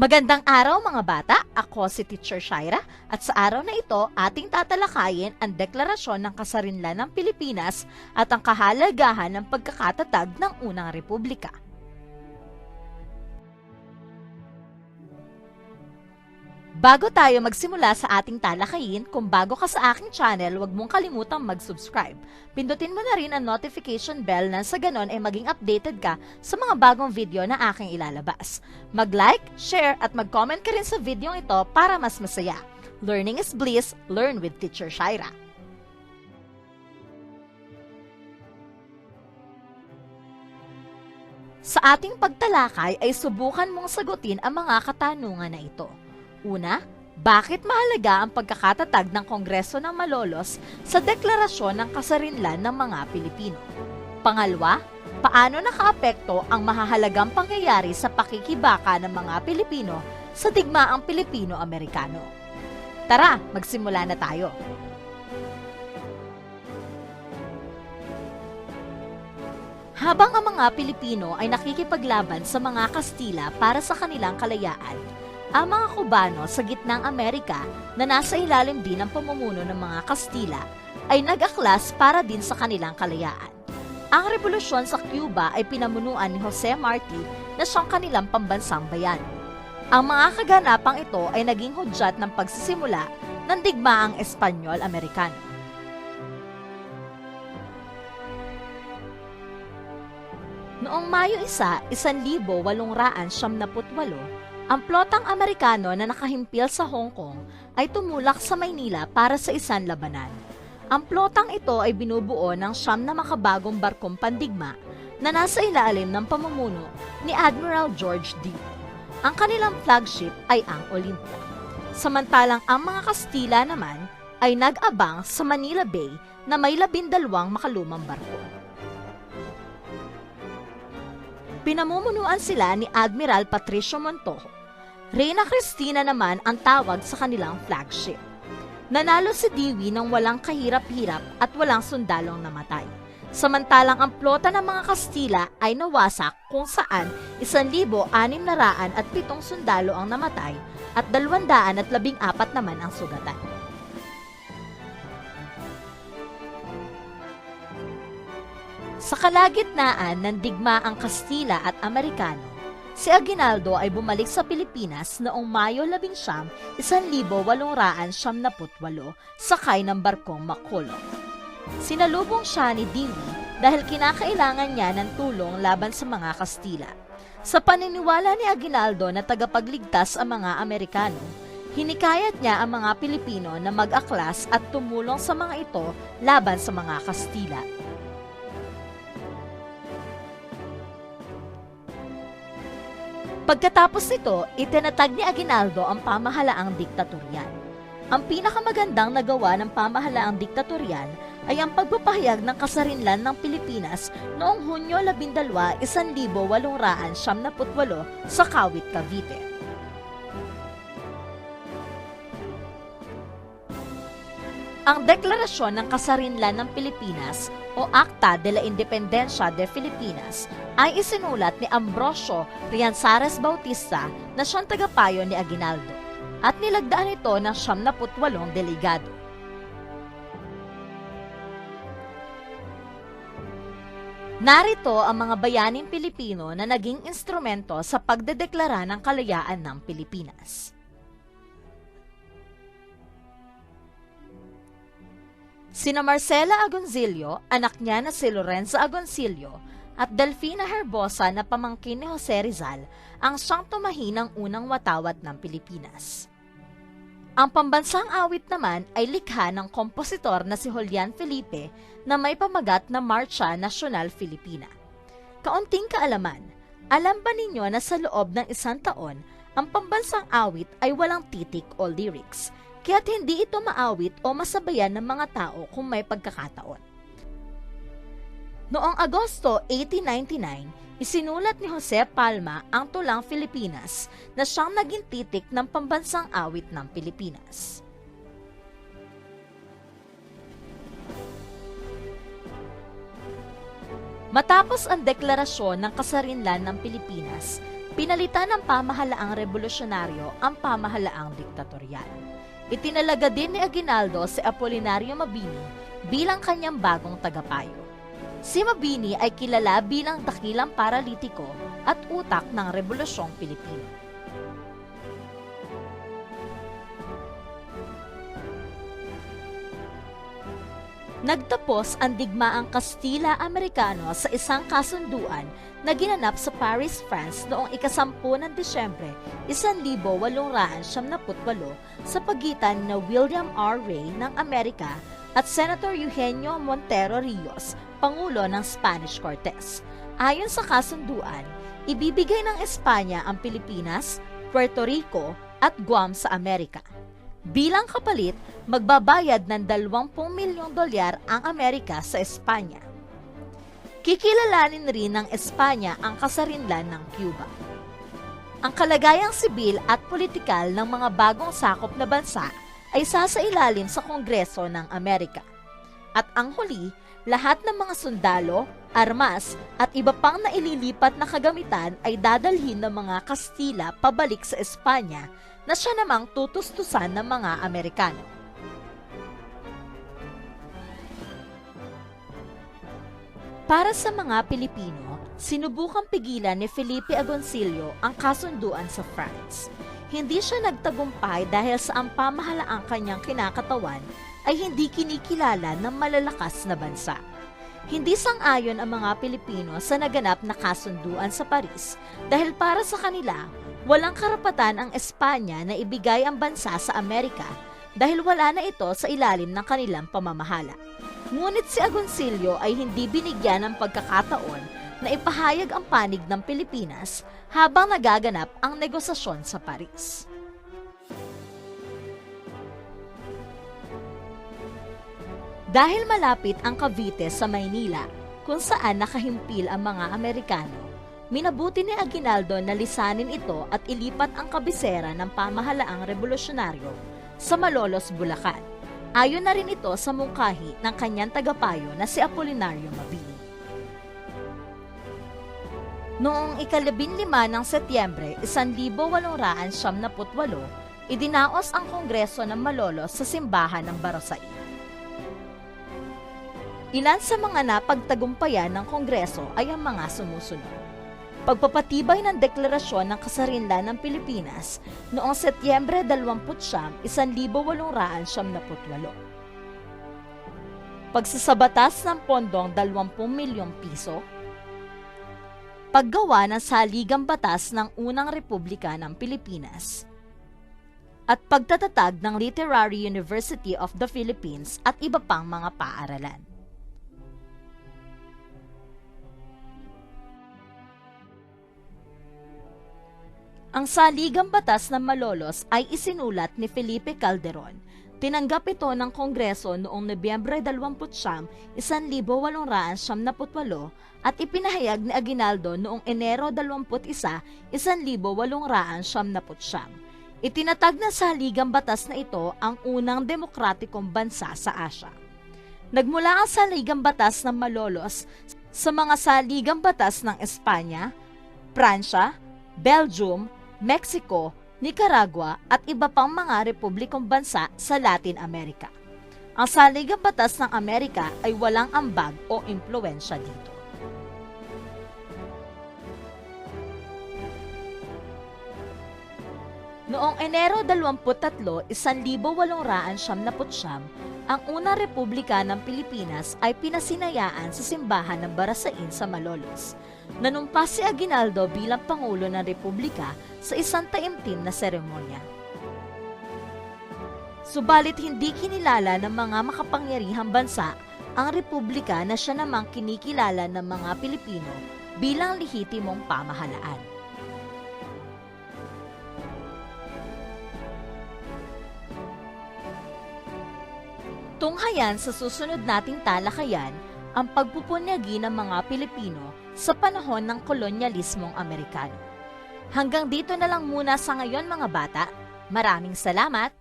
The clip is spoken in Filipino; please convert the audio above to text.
Magandang araw mga bata, ako si Teacher Shaira at sa araw na ito ating tatalakayin ang deklarasyon ng kasarinlan ng Pilipinas at ang kahalagahan ng pagkakatatag ng unang republika. Bago tayo magsimula sa ating talakayin, kung bago ka sa aking channel, huwag mong kalimutang mag-subscribe. Pindutin mo na rin ang notification bell na sa ganon ay maging updated ka sa mga bagong video na aking ilalabas. Mag-like, share at mag-comment ka rin sa video ito para mas masaya. Learning is bliss, learn with Teacher Shaira. Sa ating pagtalakay ay subukan mong sagutin ang mga katanungan na ito. Una, bakit mahalaga ang pagkakatatag ng Kongreso ng Malolos sa deklarasyon ng kasarinlan ng mga Pilipino? Pangalawa, paano nakaapekto ang mahahalagang pangyayari sa pakikibaka ng mga Pilipino sa digmaang Pilipino-Amerikano? Tara, magsimula na tayo. Habang ang mga Pilipino ay nakikipaglaban sa mga Kastila para sa kanilang kalayaan, ang mga Kubano sa gitnang Amerika na nasa ilalim din ng pamumuno ng mga Kastila ay nag-aklas para din sa kanilang kalayaan. Ang revolusyon sa Cuba ay pinamunuan ni Jose Marti na siyang kanilang pambansang bayan. Ang mga kaganapang ito ay naging hudyat ng pagsisimula ng digmaang Espanyol-Amerikano. Noong Mayo 1, 1878, ang plotang Amerikano na nakahimpil sa Hong Kong ay tumulak sa Maynila para sa isang labanan. Ang plotang ito ay binubuo ng siyam na makabagong barkong pandigma na nasa ilalim ng pamumuno ni Admiral George D. Ang kanilang flagship ay ang Olympia. Samantalang ang mga Kastila naman ay nag-abang sa Manila Bay na may labindalawang makalumang barko. Pinamumunuan sila ni Admiral Patricio Montojo. Reyna Cristina naman ang tawag sa kanilang flagship. Nanalo si Dewey ng walang kahirap-hirap at walang sundalong namatay. Samantalang ang plota ng mga Kastila ay nawasak kung saan 1,607 sundalo ang namatay at 214 naman ang sugatan. Sa kalagitnaan ng digmaang Kastila at Amerikano, si Aguinaldo ay bumalik sa Pilipinas noong Mayo 11, 1878 sakay ng barkong Macolong. Sinalubong siya ni Dewey dahil kinakailangan niya ng tulong laban sa mga Kastila. Sa paniniwala ni Aguinaldo na tagapagligtas ang mga Amerikano, hinikayat niya ang mga Pilipino na mag-aklas at tumulong sa mga ito laban sa mga Kastila. Pagkatapos nito, itinatag ni Aguinaldo ang pamahalaang diktatoryan. Ang pinakamagandang nagawa ng pamahalaang diktatoryan ay ang pagpapahayag ng kasarinlan ng Pilipinas noong Hunyo 12, 1878 sa Kawit, Cavite. Ang Deklarasyon ng Kasarinlan ng Pilipinas o Acta de la Independencia de Filipinas ay isinulat ni Ambrosio Rianzares Bautista na siyang tagapayo ni Aguinaldo at nilagdaan ito ng 78 delegado. Narito ang mga bayaning Pilipino na naging instrumento sa pagdedeklara ng kalayaan ng Pilipinas. Sina Marcela Agoncillo, anak niya na si Lorenzo Agoncillo, at Delfina Herbosa na pamangkin ni Jose Rizal ang siyang tumahi ng unang watawat ng Pilipinas. Ang pambansang awit naman ay likha ng kompositor na si Julian Felipe na may pamagat na Marcha Nacional Filipina. Kaunting kaalaman, alam ba ninyo na sa loob ng isang taon, ang pambansang awit ay walang titik o lyrics, kaya't hindi ito maawit o masabayan ng mga tao kung may pagkakataon. Noong Agosto 1899, isinulat ni Jose Palma ang Tulang Filipinas na siyang naging titik ng pambansang awit ng Pilipinas. Matapos ang deklarasyon ng kasarinlan ng Pilipinas, pinalitan ng pamahalaang revolusyonaryo ang pamahalaang diktatorial. Itinalaga din ni Aguinaldo si Apolinario Mabini bilang kanyang bagong tagapayo. Si Mabini ay kilala bilang dakilang paralitiko at utak ng Rebolusyong Pilipino. Nagtapos ang digmaang Kastila-Amerikano sa isang kasunduan na ginanap sa Paris, France noong ikasampu ng Disyembre 1878 sa pagitan na William R. Ray ng Amerika at Senator Eugenio Montero Rios, Pangulo ng Spanish Cortes. Ayon sa kasunduan, ibibigay ng Espanya ang Pilipinas, Puerto Rico at Guam sa Amerika. Bilang kapalit, magbabayad ng 20 milyong dolyar ang Amerika sa Espanya. Kikilalanin rin ng Espanya ang kasarinlan ng Cuba. Ang kalagayang sibil at politikal ng mga bagong sakop na bansa ay sasailalim sa Kongreso ng Amerika. At ang huli, lahat ng mga sundalo, armas at iba pang naililipat na kagamitan ay dadalhin ng mga Kastila pabalik sa Espanya na siya namang tutustusan ng mga Amerikano. Para sa mga Pilipino, sinubukang pigilan ni Felipe Agoncillo ang kasunduan sa France. Hindi siya nagtagumpay dahil sa ang pamahalaang kanyang kinakatawan ay hindi kinikilala ng malalakas na bansa. Hindi sang-ayon ang mga Pilipino sa naganap na kasunduan sa Paris dahil para sa kanila, walang karapatan ang Espanya na ibigay ang bansa sa Amerika dahil wala na ito sa ilalim ng kanilang pamamahala. Ngunit si Agoncillo ay hindi binigyan ng pagkakataon na ipahayag ang panig ng Pilipinas habang nagaganap ang negosasyon sa Paris. Dahil malapit ang Cavite sa Maynila, kung saan nakahimpil ang mga Amerikano, minabuti ni Aguinaldo na lisanin ito at ilipat ang kabisera ng pamahalaang revolusyonaryo sa Malolos, Bulacan. Ayon na rin ito sa mungkahi ng kanyang tagapayo na si Apolinario Mabini. Noong ikalabing lima ng Setyembre, 1878, idinaos ang Kongreso ng Malolos sa simbahan ng Barosai. Ilan sa mga napagtagumpayan ng Kongreso ay ang mga sumusunod. Pagpapatibay ng deklarasyon ng kasarinlan ng Pilipinas noong Setyembre 29, 1878. Pagsasabatas ng pondong 20 milyong piso. Paggawa ng saligang batas ng unang republika ng Pilipinas. At pagtatatag ng Literary University of the Philippines at iba pang mga paaralan. Ang saligang batas ng Malolos ay isinulat ni Felipe Calderon. Tinanggap ito ng Kongreso noong Nobyembre 29, 1878 at ipinahayag ni Aguinaldo noong Enero 21, 1879. Itinatag na saligang batas na ito ang unang demokratikong bansa sa Asya. Nagmula ang saligang batas ng Malolos sa mga saligang batas ng Espanya, Pransya, Belgium, Mexico, Nicaragua at iba pang mga republikong bansa sa Latin America. Ang saligang batas ng Amerika ay walang ambag o impluensya dito. Noong Enero 23, 1879, ang unang republika ng Pilipinas ay pinasinayaan sa simbahan ng Barasain sa Malolos. Nanumpa si Aguinaldo bilang Pangulo ng Republika sa isang taimtim na seremonya. Subalit hindi kinilala ng mga makapangyarihang bansa ang republika na siya namang kinikilala ng mga Pilipino bilang lehitimong pamahalaan. Tunghayan sa susunod nating talakayan ang pagpupunyagi ng mga Pilipino sa panahon ng kolonyalismong Amerikano. Hanggang dito na lang muna sa ngayon mga bata. Maraming salamat